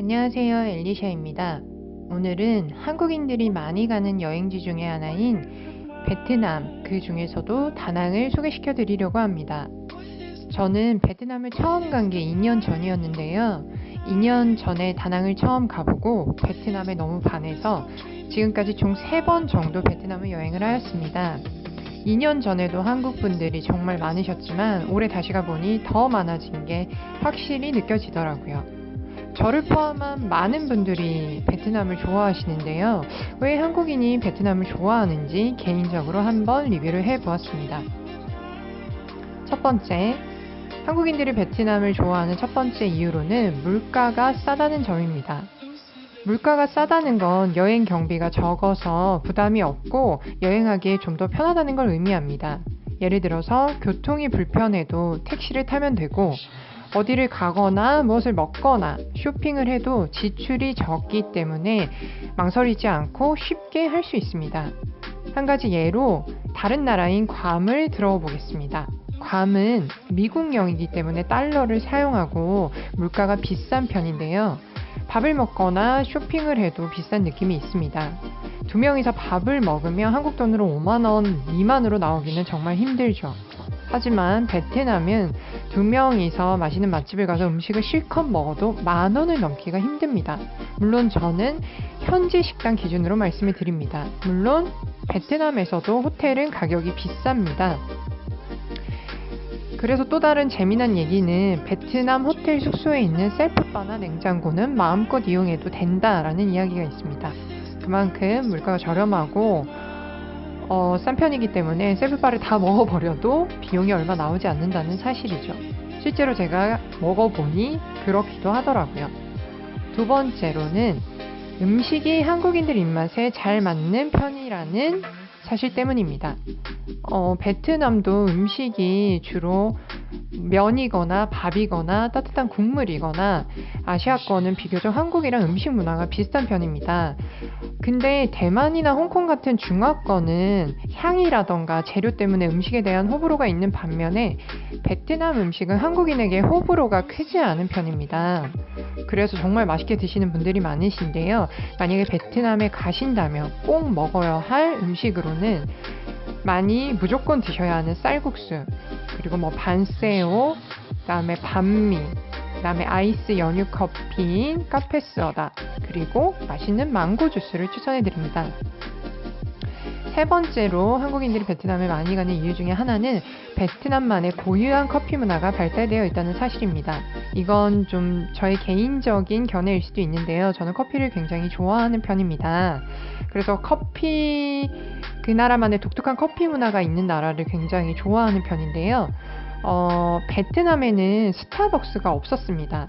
안녕하세요. 엘리샤입니다. 오늘은 한국인들이 많이 가는 여행지 중에 하나인 베트남, 그 중에서도 다낭을 소개시켜 드리려고 합니다. 저는 베트남을 처음 간 게 2년 전이었는데요. 2년 전에 다낭을 처음 가보고 베트남에 너무 반해서 지금까지 총 3번 정도 베트남을 여행을 하였습니다. 2년 전에도 한국 분들이 정말 많으셨지만 올해 다시 가보니 더 많아진 게 확실히 느껴지더라고요. 저를 포함한 많은 분들이 베트남을 좋아하시는데요. 왜 한국인이 베트남을 좋아하는지 개인적으로 한번 리뷰를 해보았습니다. 첫 번째, 한국인들이 베트남을 좋아하는 첫 번째 이유로는 물가가 싸다는 점입니다. 물가가 싸다는 건 여행 경비가 적어서 부담이 없고 여행하기에 좀 더 편하다는 걸 의미합니다. 예를 들어서 교통이 불편해도 택시를 타면 되고 어디를 가거나 무엇을 먹거나 쇼핑을 해도 지출이 적기 때문에 망설이지 않고 쉽게 할 수 있습니다. 한 가지 예로 다른 나라인 괌을 들어보겠습니다. 괌은 미국령이기 때문에 달러를 사용하고 물가가 비싼 편인데요. 밥을 먹거나 쇼핑을 해도 비싼 느낌이 있습니다. 두 명이서 밥을 먹으면 한국 돈으로 5만원 미만으로 나오기는 정말 힘들죠. 하지만 베트남은 두 명이서 맛있는 맛집을 가서 음식을 실컷 먹어도 만 원을 넘기가 힘듭니다. 물론 저는 현지 식당 기준으로 말씀을 드립니다. 물론 베트남에서도 호텔은 가격이 비쌉니다. 그래서 또 다른 재미난 얘기는 베트남 호텔 숙소에 있는 셀프바나 냉장고는 마음껏 이용해도 된다라는 이야기가 있습니다. 그만큼 물가가 저렴하고 어, 싼 편이기 때문에 셀프바를 다 먹어버려도 비용이 얼마 나오지 않는다는 사실이죠. 실제로 제가 먹어보니 그렇기도 하더라고요. 두 번째로는 음식이 한국인들 입맛에 잘 맞는 편이라는 사실 때문입니다. 어, 베트남도 음식이 주로 면이거나 밥이거나 따뜻한 국물이거나 아시아권은 비교적 한국이랑 음식 문화가 비슷한 편입니다. 근데 대만이나 홍콩 같은 중화권은 향이라던가 재료 때문에 음식에 대한 호불호가 있는 반면에 베트남 음식은 한국인에게 호불호가 크지 않은 편입니다. 그래서 정말 맛있게 드시는 분들이 많으신데요. 만약에 베트남에 가신다면 꼭 먹어야 할 음식으로는 많이 무조건 드셔야 하는 쌀국수, 그리고 뭐 반세오, 그다음에 반미, 그 다음에 아이스 연유 커피인 카페스어다, 그리고 맛있는 망고 주스를 추천해 드립니다. 세 번째로 한국인들이 베트남에 많이 가는 이유 중에 하나는 베트남만의 고유한 커피 문화가 발달되어 있다는 사실입니다. 이건 좀 저의 개인적인 견해일 수도 있는데요. 저는 커피를 굉장히 좋아하는 편입니다. 그래서 커피, 그 나라만의 독특한 커피 문화가 있는 나라를 굉장히 좋아하는 편인데요. 어, 베트남에는 스타벅스가 없었습니다.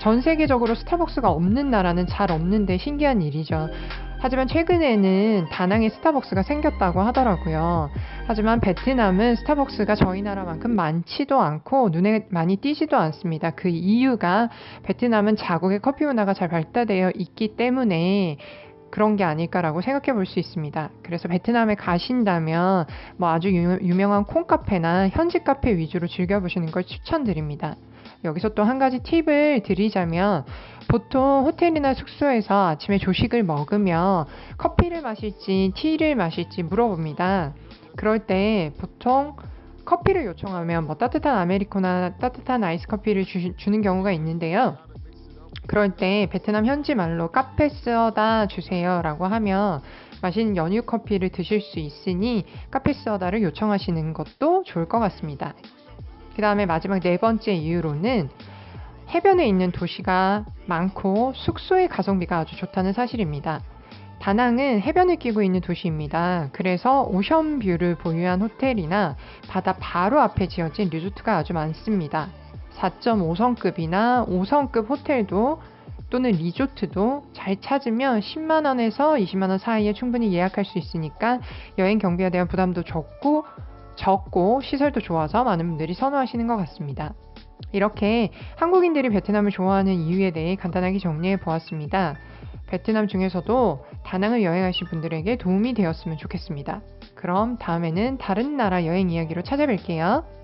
전 세계적으로 스타벅스가 없는 나라는 잘 없는데 신기한 일이죠. 하지만 최근에는 다낭에 스타벅스가 생겼다고 하더라고요. 하지만 베트남은 스타벅스가 저희 나라만큼 많지도 않고 눈에 많이 띄지도 않습니다. 그 이유가 베트남은 자국의 커피 문화가 잘 발달되어 있기 때문에 그런 게 아닐까라고 생각해 볼 수 있습니다. 그래서 베트남에 가신다면 뭐 아주 유명한 콩카페나 현지 카페 위주로 즐겨보시는 걸 추천드립니다. 여기서 또 한 가지 팁을 드리자면 보통 호텔이나 숙소에서 아침에 조식을 먹으며 커피를 마실지 티를 마실지 물어봅니다. 그럴 때 보통 커피를 요청하면 뭐 따뜻한 아메리코나 따뜻한 아이스 커피를 주, 주는 경우가 있는데요. 그럴 때 베트남 현지 말로 카페스어다 주세요라고 하면 맛있는 연유 커피를 드실 수 있으니 카페스어다를 요청하시는 것도 좋을 것 같습니다. 그 다음에 마지막 네 번째 이유로는 해변에 있는 도시가 많고 숙소의 가성비가 아주 좋다는 사실입니다. 다낭은 해변을 끼고 있는 도시입니다. 그래서 오션뷰를 보유한 호텔이나 바다 바로 앞에 지어진 리조트가 아주 많습니다. 4.5성급이나 5성급 호텔도 또는 리조트도 잘 찾으면 10만 원에서 20만 원 사이에 충분히 예약할 수 있으니까 여행 경비에 대한 부담도 적고 적고 시설도 좋아서 많은 분들이 선호하시는 것 같습니다. 이렇게 한국인들이 베트남을 좋아하는 이유에 대해 간단하게 정리해 보았습니다. 베트남 중에서도 다낭을 여행하실 분들에게 도움이 되었으면 좋겠습니다. 그럼 다음에는 다른 나라 여행 이야기로 찾아뵐게요.